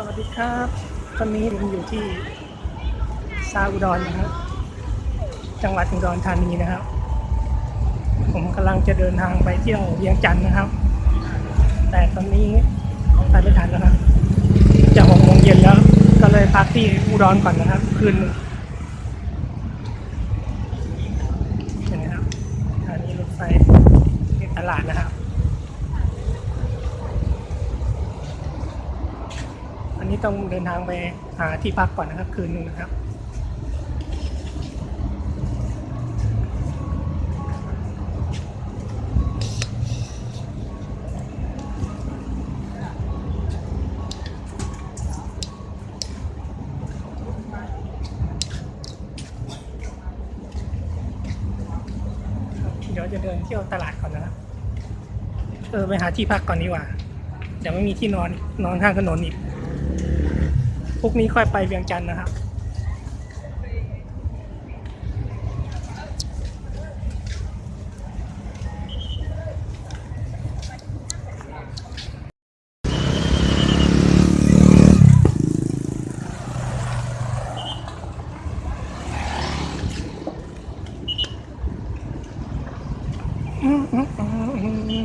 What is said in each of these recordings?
สวัสดีครับ ตอนนี้ผมอยู่ที่ซาอุดรนะครับ จังหวัดอุดรธานีนะครับ ผมกำลังจะเดินทางไปเที่ยวเวียงจันทร์นะครับ แต่ตอนนี้ไปไม่ทันแล้วครับ จะหกโมงเย็นแล้ว ก็เลยพักที่อุดรก่อนนะครับ คืนนึงเห็นไหมครับสถานีรถไฟตลาดนะครับ นนี้ต้องเดินทางไปหาที่พักก่อนนะครับคืนนึงนะครับเดี๋ยวจะเดินเที่ยวตลาดก่อนนะครับ เออไปหาที่พักก่อนดีกว่า เดี๋ยวไม่มีที่นอนนอนข้างถนนอีก พรุ่งนี้ค่อยไปเวียงจันทร์นะครับอืมอืมอื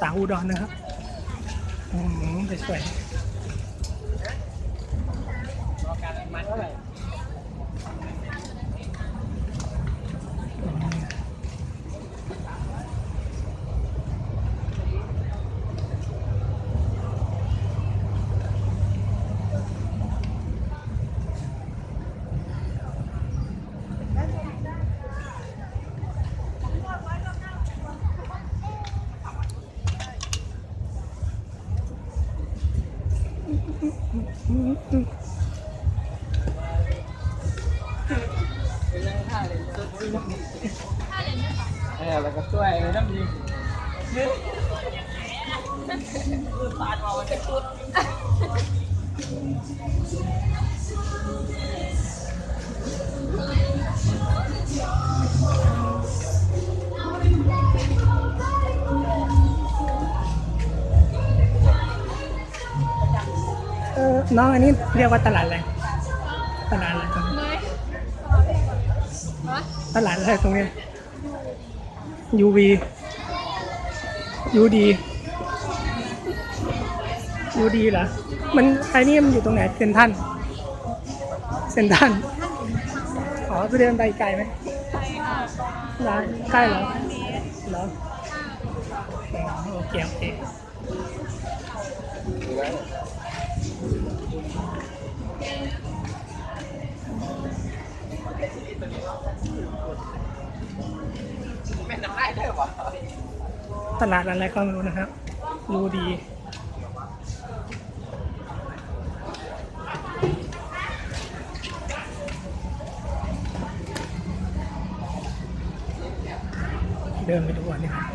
สาวอุดรนะครับอืมสวย น้องอันนี้เรียกว่าตลาดอะไร ตลาดอะไรตรงนี้ตลาดอะไรตรงนี้ UV UD UD เหรอ มันไอ้นี่มันอยู่ตรงไหนเซนทรันเซนทรันอ๋อไปเดินไปไกลไหมร้านใกล้เหรอเหรออ๋อโอเคโอเค แม่น้ำได้ด้วยวะตลาดอะไรก็ไม่รู้นะครับรู้ดีเดินไปดูก่อนนะครับ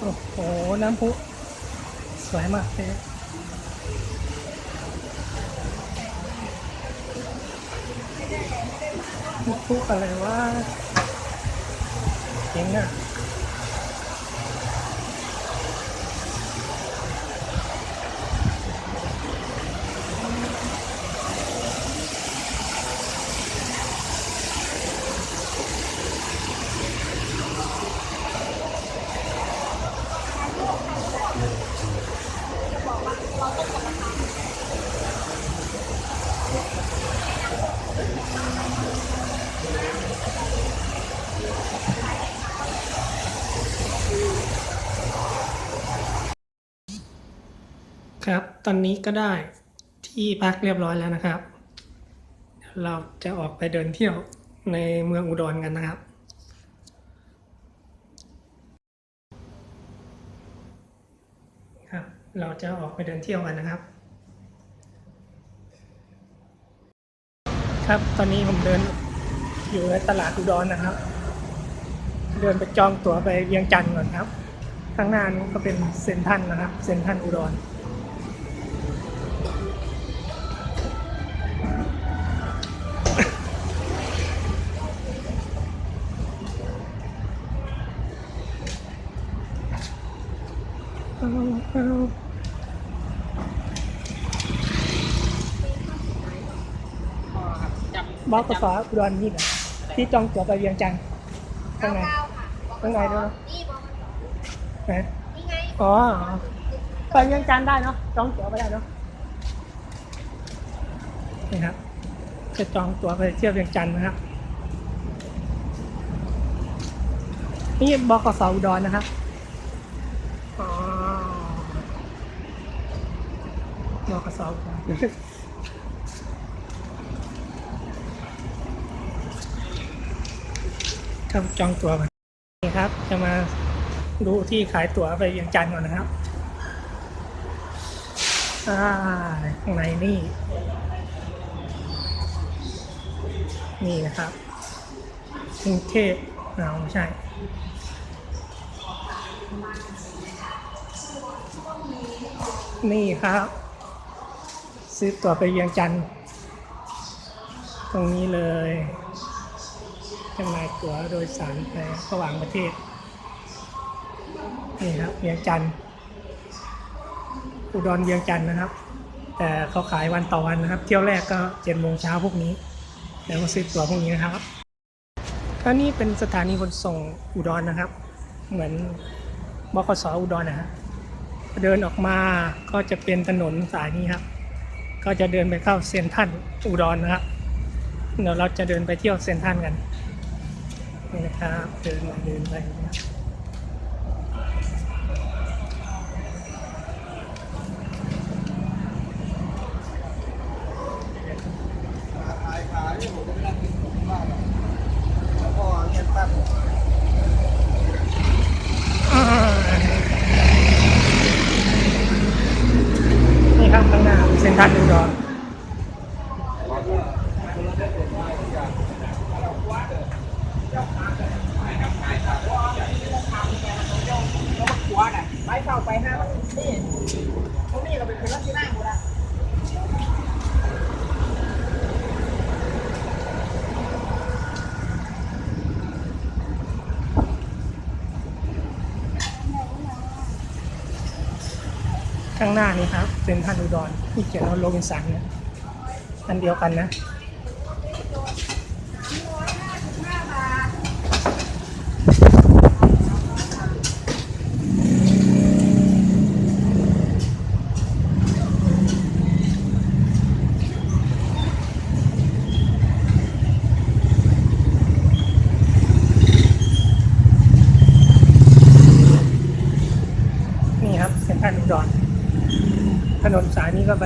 โอ้โห น้ำพุ สวยมากเลยน้ำพุอะไรวะเจ๋งอะ อ ตอนนี้ก็ได้ที่พักเรียบร้อยแล้วนะครับ เราจะออกไปเดินเที่ยวในเมืองอุดรกันนะครับ ครับ เราจะออกไปเดินเที่ยวกันนะครับ ครับตอนนี้ผมเดินอยู่ในตลาดอุดรนะครับ เดินไปจองตั๋วไปเวียงจันทร์ก่อนครับ ข้างหน้านู้นก็เป็นเซ็นทันนะครับ เซ็นทันอุดร จำบกสอุดรนี่นะที่จองตั๋วไปเวียงจันทร์ข้างใน ข้างในด้วยนี่บกนะนี่ไงอ๋อไปเวียงจันทร์ได้เนาะจองตั๋วไปได้เนาะนี่ครับจะจองตั๋วไปเที่ยวเวียงจันทร์นะครับนี่บกสอุดรนะครับอ๋อบกสอุดร ครับจองตั๋วก่อนนี่ครับ จะมาดูที่ขายตั๋วไปเวียงจันทร์ก่อนนะครับอ่าข้างในนี่ นี่นะครับกรุงเทพเอาไม่ใช่นี่ครับ ซื้อตั๋วไปเวียงจันทร์ตรงนี้เลย จำหน่ายตั๋วโดยสารไประหว่างประเทศ นี่ครับเวียงจันทร์อุดรเวียงจันทร์นะครับ แต่เขาขายวันต่อวันนะครับ เที่ยวแรกก็เจ็ดโมงเช้าพวกนี้ แล้วมาซื้อตั๋วพวกนี้นะครับก็นี่เป็นสถานีขนส่งอุดรนะครับ เหมือนบขสอุดรนะฮะเดินออกมาก็จะเป็นถนนสายนี้ครับ ก็จะเดินไปเข้าเซนทรัลอุดรนะครับเดี๋ยวเราจะเดินไปเที่ยวเซนทรัลกัน นี่นะครับเดินมาเดินไปนะครับอ่านี่ครับข้างหน้าเซ็นทรัลอุดร หัวน่ะไปเข้าไปฮะนี่พวกนี้เราเป็นคนรักที่นั่งหมดละ ข้างหน้านี่ครับ เป็นทันอุดรที่เขียนว่าโรบินสันเนี่ยอันเดียวกันนะ นี่ครับเซ็นทรัลอุดร ถนนสายนี้ก็ ไป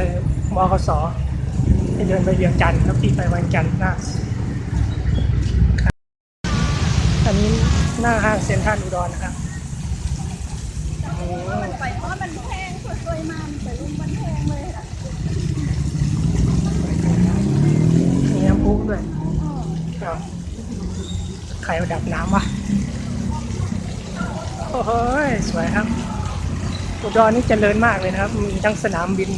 มคสที่เดินไปเวียงจันทร์ครับที่ไปวันจันทร์หน้าครับอันนี้หน้าห้างเซ็นทรัลอุดรนะครับอืมไปเพราะมันแพงสวยๆมันแต่ลุงมันแพงเลยอะมีน้ำพุด้วยครับใครเอาดับน้ำวะโอ้โหสวยครับอุดรนี่เจริญมากเลยนะครับ มีทั้งสนามบิน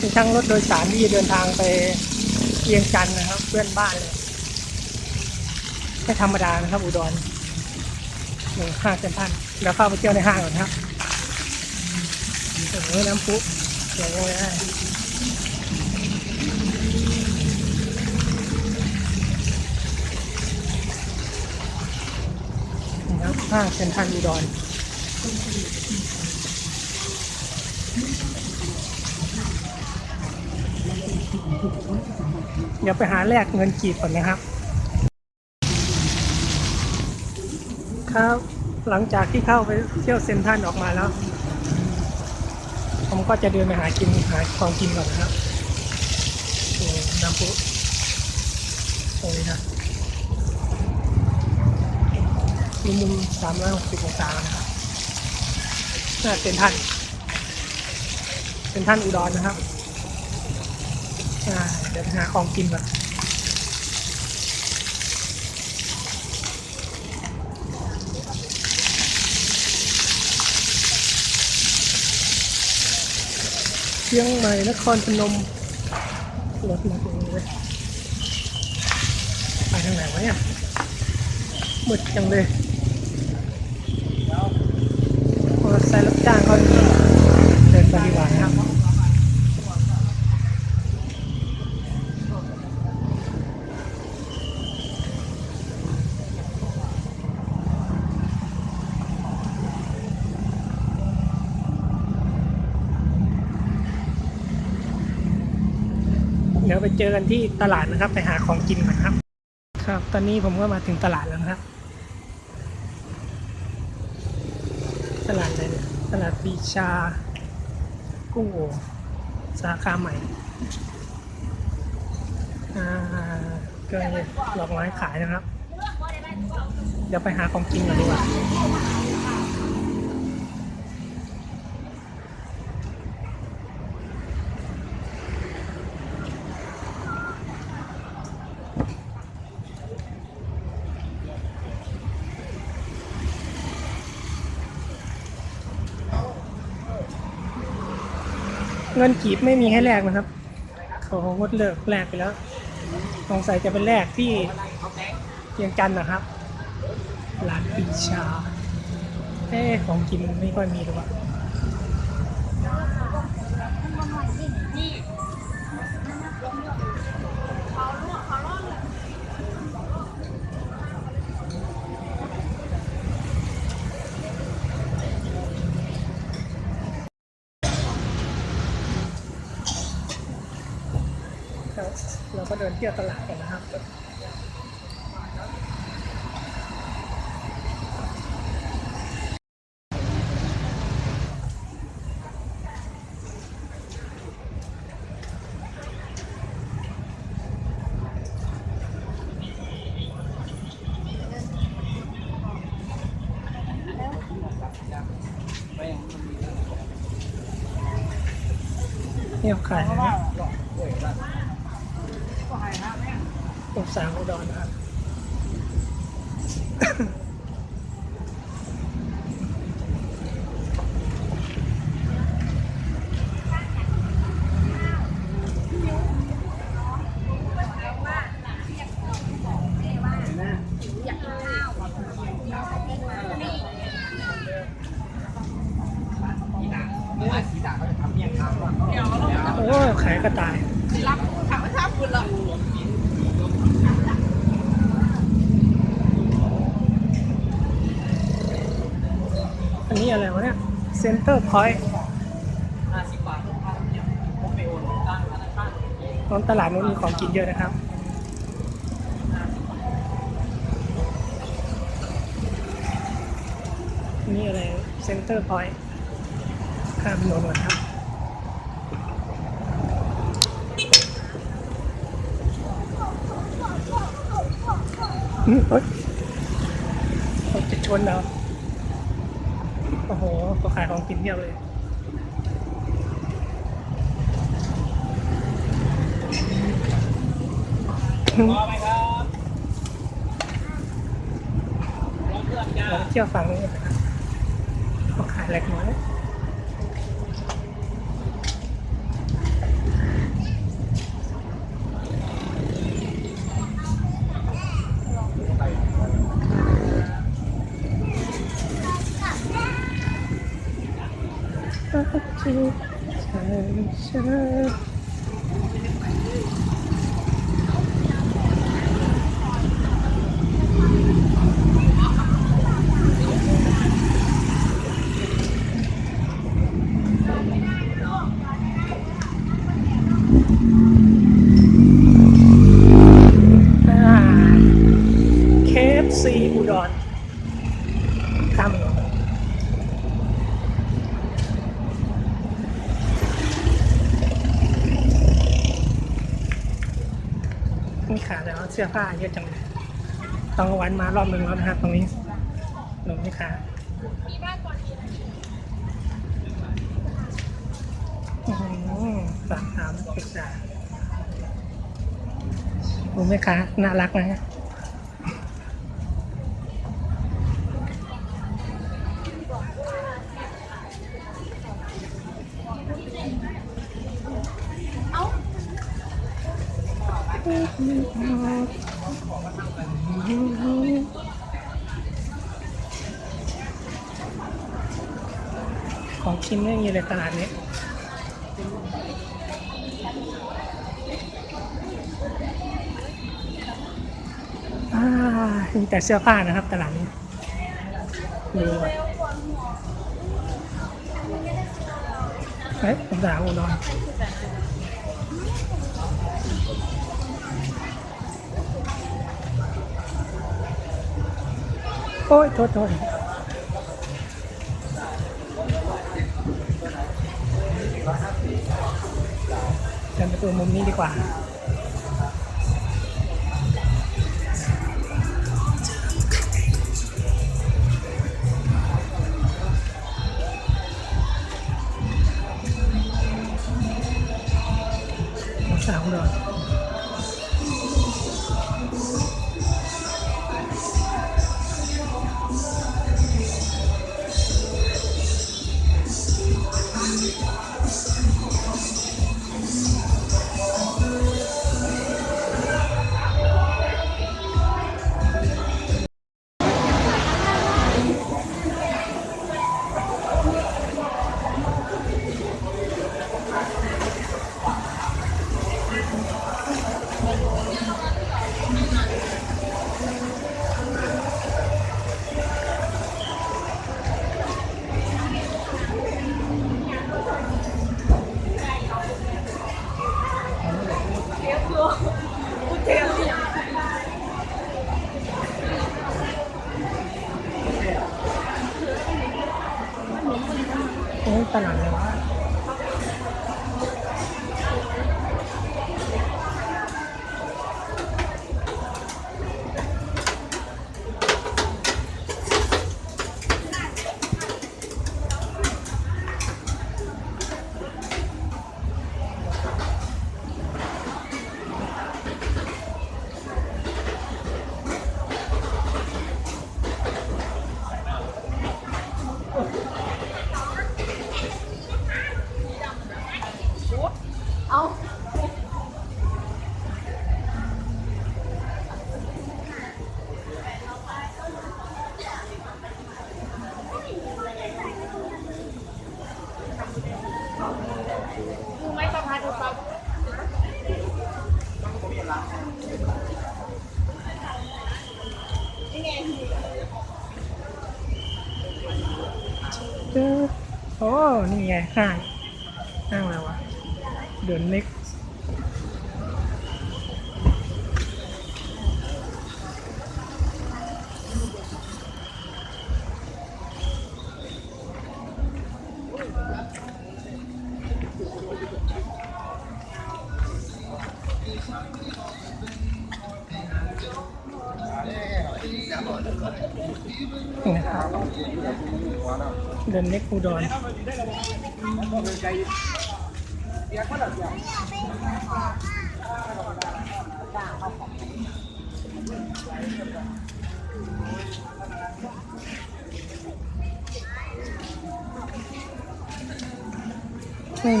มีทั้งรถโดยสารที่จะเดินทางไปเวียงจันทร์นะครับ เพื่อนบ้านเลยไม่ธรรมดานะครับ อุดรนี่ห้างเซ็นทรัลเดี๋ยวเข้าไปเที่ยวในห้างก่อนครับโอ้โหน้ำพุสวยเลยนี่ครับห้างเซ็นทรัลอุดร เดี๋ยวไปหาแลกเงินกีบก่อนนะครับ ครับ หลังจากที่เข้าไปเที่ยวเซ็นทรัลออกมาแล้ว ผมก็จะเดินไปหากินหาของกินก่อนนะครับโอ้น้ำพุตรงนี้นะมีมุม360องศานะครับน่าเป็นท่านเป็นท่านอุดรนะครับ อ่เดี๋ยวไปหาของกินก่อนเชียงใหม่นครพนมรถมาตรงนี้เลยไปทางไหนวะเนี่ยมืดจังเลยมอเตอร์ไซค์รับจ้างเขาเดินไปดีกว่านะครับ เดี๋ยวไปเจอกันที่ตลาดนะครับ ไปหาของกินก่อนครับ ครับ ตอนนี้ผมก็มาถึงตลาดแล้วนะครับ ตลาดอะไรเนี่ยตลาดปีชา กุ้งโอสาขาใหม่อ่าก็มีดอกไม้ขายนะครับ เดี๋ยวไปหาของกินกันดีกว่า นกีบไม่มีให้แลกนะครับเขางดเลิกแลกไปแล้วสงสัยจะเป็นแลกที่เกียงจันนะครับร้านปีชาเอ้ของกินไม่ค่อยมีหรือเปล่า ก็เดินเที่ยวตลาดกันนะครับเนี่ยขายนะ องศาอุดรนะครับ โอ้ยขายกระต่าย รับถามว่าทราบคุณเหรอ อั นนี้อะไรวะเนี่ยเซ็นเตอร์พอยต์ห้าสิบบาทครับเนี่ยผมไปโอนตังธนาคารตอนตลาดนู้นมีของกินเยอะนะครับนี่อะไรเซ็นเตอร์พอยต์ข้ามถนนก่อนครับอืมเฮ้ยเขาจะชนเรา โอ้โหเขาขายของกินเพียบเลยพอไหมครับรถเพื่อนจ้าเราเที่ยวฝั่งนี้กันนะครับเขาขายเล็กน้อย ใช่ใช่เคฟซีอุดรข้ามถนน มีขาแต่ว่าเสื้อผ้าเยอะจังเลยต้องวันมารอบหนึ่งแล้วนะครับตรงนี้หนูไม่ขายอื้อหือสามสามศึกษาหนูไม่ค้าน่ารักนะฮะ ของกินไม่มีเลยตลาดนี้มีแต่เสื้อผ้านะครับตลาดนี้ดูก่อนเฮ้ยผมสาวอุดรโอ้ยโทษโทษ นไปดูมุมนี้ดีกว่า นี่ไงห้างห้างอะไรวะเดือนเล็กเดินเล็กอุดร ไม่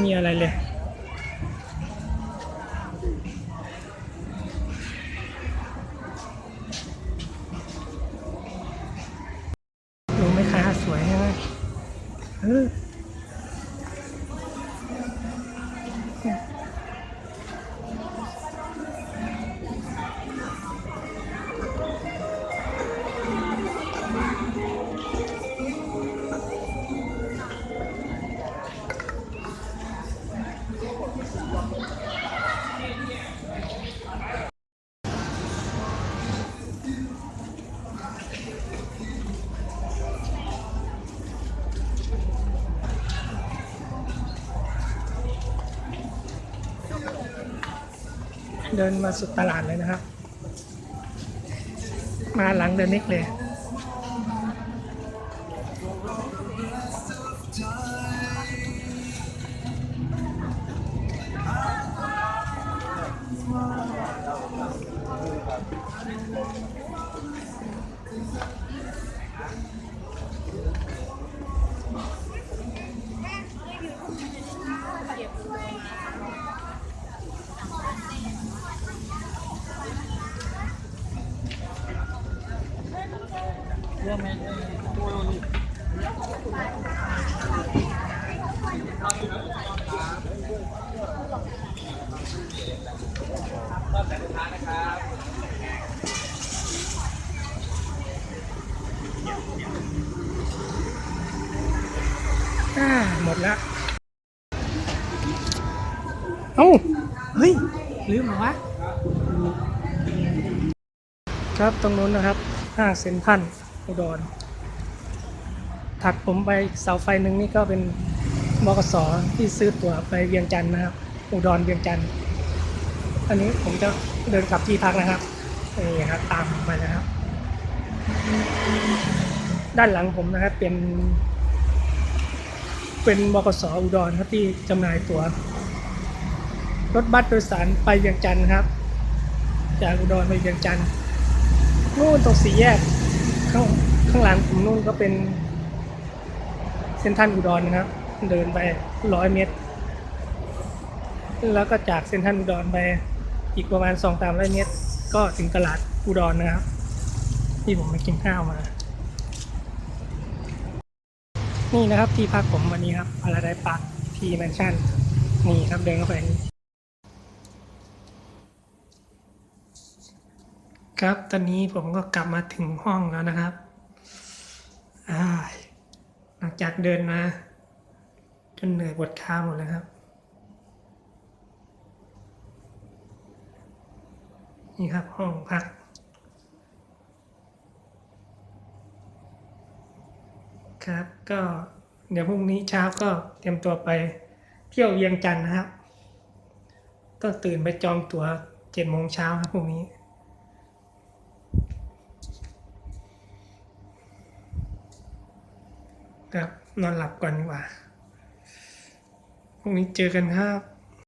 มีอะไรเลย เดินมาสุดตลาดเลยนะครับ มาหลังเดินนิกเลย อ่าหมดล้วเอ้าเฮ้ยลืมเหรอวะ ครับตรงนู้นนะครับห้างเซ็นทรัล อุดร ถัดผมไปเสาไฟหนึ่งนี่ก็เป็นบกสที่ซื้อตั๋วไปเวียงจันทร์นะครับ อุดรเวียงจันทร์อันนี้ผมจะเดินกลับที่พักนะครับนี่ครับตามผมานะครับ ด้านหลังผมนะครับเป็น เป็นบกสอุดรครับที่จำหน่ายตั๋วรถบัสโดยสารไปเวียงจันทร์ครับ จากอุดรไปเวียงจันทร์นู่นตรงสี่แยก ข้างข้างหลังผมนู่นก็เป็นเซ็นทรัลอุดรนนะครับ เดินไปร้อยเมตร แล้วก็จากเซ็นทรัลอุดรไปอีกประมาณสองสามร้อยเมตร ก็ถึงตลาดอุดรนนะครับ ที่ผมไปกินข้าวมา นี่นะครับที่พักผมวันนี้ครับพาราไดปาร์คทีแมนชั่น นี่ครับเดินเข้าไป ครับ ตอนนี้ผมก็กลับมาถึงห้องแล้วนะครับอาหลังจากเดินมา จนเหนื่อยปวดขาหมดแล้วครับ นี่ครับห้องพัก ครับ ก็เดี๋ยวพรุ่งนี้เช้าก็เตรียมตัวไปเที่ยวเวียงจันทร์นะครับ ต้องตื่นไปจองตั๋วเจ็ดโมงเช้าครับพรุ่งนี้ ครับนอนหลับก่อนดีกว่าพรุ่งนี้เจอกันครับ